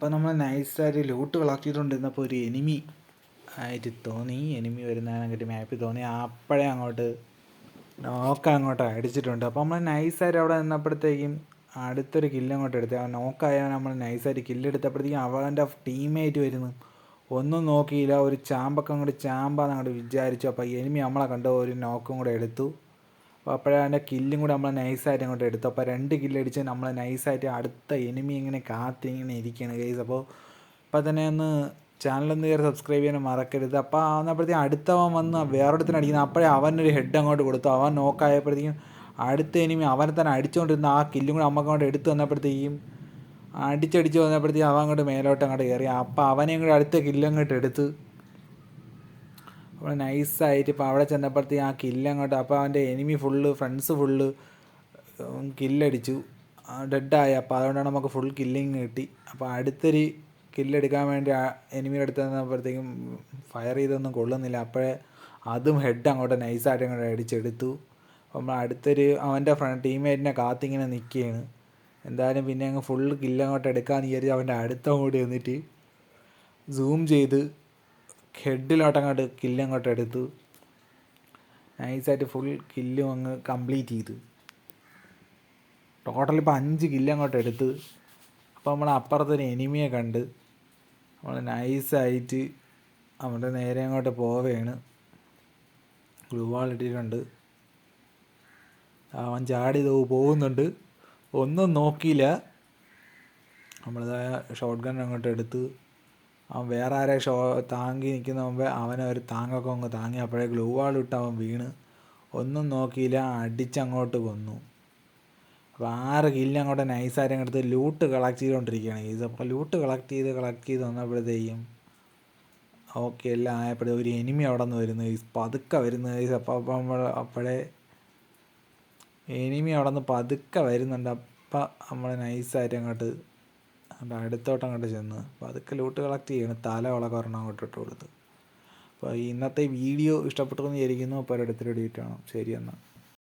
അപ്പോൾ നമ്മൾ നൈസായിട്ട് ലൂട്ട് കളക്ട് ചെയ്തുകൊണ്ടിരുന്നപ്പോൾ ഒരു എനിമി ആയിട്ട് തോന്നി. എനിമി വരുന്നതിനെക്കാട്ടി മാപ്പിൽ തോന്നി. അപ്പോഴേ അങ്ങോട്ട് നോക്ക അങ്ങോട്ട് അടിച്ചിട്ടുണ്ട്. അപ്പോൾ നമ്മൾ നൈസായിട്ട് അവിടെ നിന്നപ്പോഴത്തേക്കും അടുത്തൊരു കില്ല് അങ്ങോട്ട് എടുത്ത്. ആ നോക്കായ നമ്മൾ നൈസായിട്ട് കില്ല് എടുത്തപ്പോഴത്തേക്കും അവന്റെ ടീമേറ്റ് വരുന്നു. ഒന്നും നോക്കിയില്ല. ഒരു ചാമ്പൊക്കെ അങ്ങോട്ട് ചാമ്പാന്ന് അങ്ങോട്ട് വിചാരിച്ചു. അപ്പോൾ എനിമി നമ്മളെ കണ്ടു. ഒരു നോക്കും കൂടെ എടുത്തു. അപ്പോൾ അതിന്റെ കില്ലും കൂടെ നമ്മൾ നൈസായിട്ട് അങ്ങോട്ട് എടുത്തു അപ്പോൾ രണ്ട് കില്ലടിച്ച് നമ്മൾ നൈസായിട്ട് അടുത്ത എനിമി ഇങ്ങനെ കാത്തിങ്ങനെ ഇരിക്കുകയാണ് ഗൈസ് അപ്പോൾ ഇപ്പോൾ തന്നെ ഒന്ന് ചാനലൊന്ന് കയറി സബ്സ്ക്രൈബ് ചെയ്യാൻ മറക്കരുത്. അപ്പോൾ ആവുന്നപ്പോഴത്തേക്കും അടുത്തവൻ വന്ന് വേറൊരുത്തിന് അടിക്കുന്നത് അപ്പോഴേ അവനൊരു ഹെഡ് അങ്ങോട്ട് കൊടുത്തു. അവൻ നോക്കായപ്പോഴത്തേക്കും അടുത്ത എനിമി അവനെ തന്നെ അടിച്ചുകൊണ്ടിരുന്ന ആ കില്ലും കൂടെ അമ്മയ്ക്ക് അങ്ങോട്ട് എടുത്തു വന്നപ്പോഴത്തേക്കും അടിച്ചടിച്ച് വന്നപ്പോഴത്തേക്കും അവൻ അങ്ങോട്ട് മേലോട്ട് അങ്ങോട്ട് കയറി. അപ്പോൾ അവനെയും കൂടെ അടുത്ത കില്ലങ്ങോട്ട് എടുത്ത് അപ്പോൾ നൈസായിട്ട് ഇപ്പോൾ അവിടെ ചെന്നപ്പോഴത്തേക്ക് ആ കില്ല് അങ്ങോട്ട് അപ്പോൾ അവന്റെ എനിമി ഫുള്ള് ഫ്രണ്ട്സ് ഫുള്ള് കില്ലടിച്ചു ഡെഡായി അപ്പോൾ അതുകൊണ്ടാണ് നമുക്ക് ഫുൾ കില്ലിങ് കിട്ടി. അപ്പോൾ അടുത്തൊരു കില്ലെടുക്കാൻ വേണ്ടി ആ എനിമിയുടെ അടുത്ത് നിന്നപ്പോഴത്തേക്കും ഫയർ ചെയ്തൊന്നും കൊള്ളുന്നില്ല. അപ്പോഴേ അതും ഹെഡ് അങ്ങോട്ട് നൈസായിട്ട് അങ്ങോട്ട് അടിച്ചെടുത്തു. നമ്മൾ അടുത്തൊരു അവന്റെ ഫ്രണ്ട് ടീംമേറ്റിനെ കാത്തിങ്ങനെ നിൽക്കുകയാണ് എന്തായാലും പിന്നെ അങ്ങ് ഫുൾ കില്ലങ്ങോട്ട് എടുക്കാമെന്ന് വിചാരിച്ച് അവന്റെ അടുത്ത കൂടി വന്നിട്ട് സൂം ചെയ്ത് ഹെഡിലോട്ട് അങ്ങോട്ട് കില്ല് അങ്ങോട്ട് എടുത്തു നൈസായിട്ട് ഫുൾ കില്ലും അങ്ങ് കംപ്ലീറ്റ് ചെയ്തു. ടോട്ടൽ ഇപ്പോൾ അഞ്ച് കില്ല് അങ്ങോട്ട് എടുത്ത്. അപ്പോൾ നമ്മൾ അപ്പുറത്തൊരു എനിമിയെ കണ്ട് നമ്മൾ നൈസായിട്ട് നമ്മുടെ നേരെ അങ്ങോട്ട് പോവുകയാണ്. ഗ്ലൂ വാൾ ഇട്ടിട്ടുണ്ട് അവൻ ചാടി പോകുന്നുണ്ട്. ഒന്നും നോക്കിയില്ല. നമ്മളിതായ ഷോർട്ട് ഗൺ അങ്ങോട്ട് എടുത്ത് അവൻ വേറെ ആരെ ഷോ താങ്ങി നിൽക്കുന്ന മുമ്പേ അവനെ ഒരു താങ്ങൊക്കെ അങ്ങ് താങ്ങി അപ്പോഴേ ഗ്ലൂ വാൾ ഇട്ട് അവൻ വീണ്. ഒന്നും നോക്കിയില്ല അടിച്ചങ്ങോട്ട് കൊന്നു. അപ്പോൾ ആറ് കില്ല് അങ്ങോട്ട് നൈസായിട്ട് അങ്ങോട്ട് ലൂട്ട് കളക്ട് ചെയ്തുകൊണ്ടിരിക്കുകയാണ്. ഇത് അപ്പോൾ ലൂട്ട് കളക്ട് ചെയ്ത് കളക്ട് ചെയ്ത് വന്നപ്പോഴത്തേക്കും ഓക്കെ എല്ലാം ആയപ്പോഴേ ഒരു എനിമി അവിടെ നിന്ന് വരുന്നു. പതുക്കെ വരുന്നു അപ്പോൾ നമ്മൾ അപ്പോഴേ എനിമി അവിടെ നിന്ന് പതുക്കെ വരുന്നുണ്ട്. അപ്പം നമ്മൾ നൈസായിട്ട് അങ്ങോട്ട് അവിടെ അടുത്തോട്ട് അങ്ങോട്ട് ചെന്ന്. അപ്പോൾ അതൊക്കെ ലൂട്ട് കളക്ട് ചെയ്യണം. തല വളക്കെ ഒരെണ്ണം അങ്ങോട്ട് ഇട്ട് കൊടുത്ത്. അപ്പോൾ ഇന്നത്തെ വീഡിയോ ഇഷ്ടപ്പെട്ടു എന്ന് വിചാരിക്കുന്നു. അപ്പോൾ ഒരിടത്തൊരു എഡിറ്റ് ആണ് ശരി എന്നാൽ